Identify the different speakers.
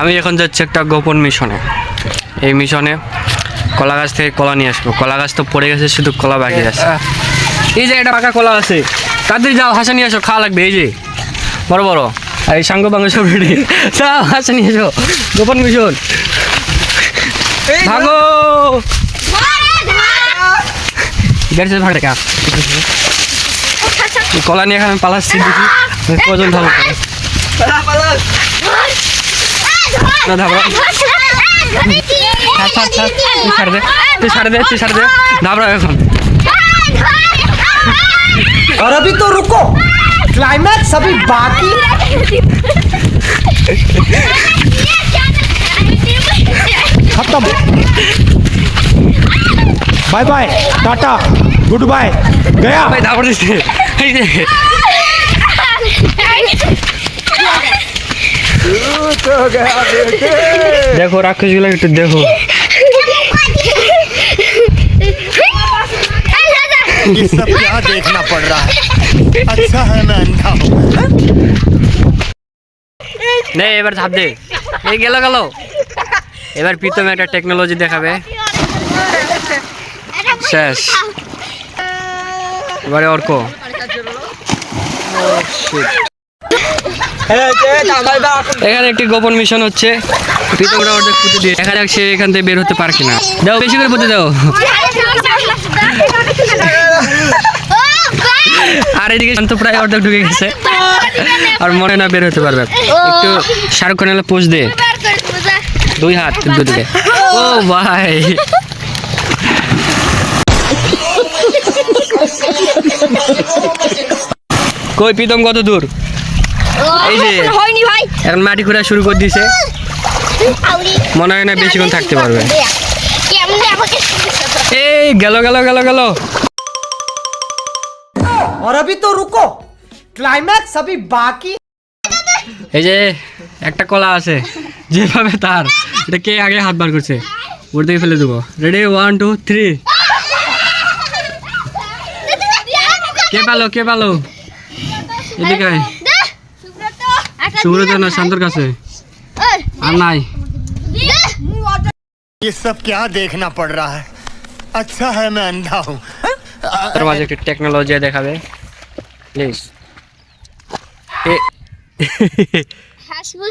Speaker 1: আমি এখন যাচ্ছি একটা গোপন মিশনে। এই মিশনে কলা গাছ থেকে কলা নিয়ে আসব। কলা গাছ তো পড়ে গেছে শুধু কলা বাকি আছে। এই যে একটা পাকা কলা আছে। তাদের যাও হাসা নিয়ে আসো খাওয়া লাগবে এই যে। বড় বড়। এই সাঙ্গ বাঙ্গ সব রেডি। যাও হাসা নিয়ে এসো গোপন মিশন। ভাড়া কলা নিয়ে এখন আমি পালাচ্ছি। দেখি কজন না ধাবড়া ছাড় ছাড় ছাড় তুই ছাড় দে তুই ছাড় দে তুই ছাড় দে ধাবড়া এখন
Speaker 2: और अभी तो रुको क्लाइमैक्स अभी बाकी खत्म bye bye tata goodbye गया
Speaker 1: ভাই ধাবড়া দিচ্ছে এই যে দেখো রাক্ষসগুলো একটু দেখো
Speaker 3: ये सब क्या देखना पड़ रहा है अच्छा है मैं अंधा हूँ
Speaker 1: নে এবার ধাপ দে এই গেল গেল এবার প্রীতম একটা টেকনোলজি দেখাবে শেষ এবারে অর্ক এখানে একটি গোপন মিশন হচ্ছে। প্রীতমরা অর্ধেক দিয়ে দেখা যাক সে এখান থেকে বের হতে পারে কিনা। দাও বেশি করে পুঁতে দাও। আর এদিকে শান্ত প্রায় অর্ধেক ঢুকে গেছে। আর মনে না বের হতে পারবে। একটু শাহরুখ খানের পোজ দে। দুই হাত দুদিকে। ও ভাই। কই, প্রীতম কত দূর? এই যে
Speaker 4: হয়নি ভাই
Speaker 1: এখন মাটি খোঁড়া শুরু করে দিয়েছে মনে হয় না বেশিক্ষণ থাকতে পারবে
Speaker 4: কেমনে আমাকে
Speaker 1: এই গেল গেল গেল গেল
Speaker 2: और अभी तो रुको क्लाइमैक्स अभी बाकी
Speaker 1: এই যে একটা কলা আছে যেভাবে তার এটা কে আগে হাত বার করছে ওর থেকে ফেলে দেবো রেডি ওয়ান টু থ্রি কে পালো কে পালো এদিকে আয়। সুব্রত না শান্তর কাছে আর নাই
Speaker 3: ये सब क्या देखना पड़ रहा है अच्छा है मैं अंधा हूँ
Speaker 1: তোর মাঝে একটি টেকনোলজি দেখাবে প্লিজ
Speaker 4: হাসবো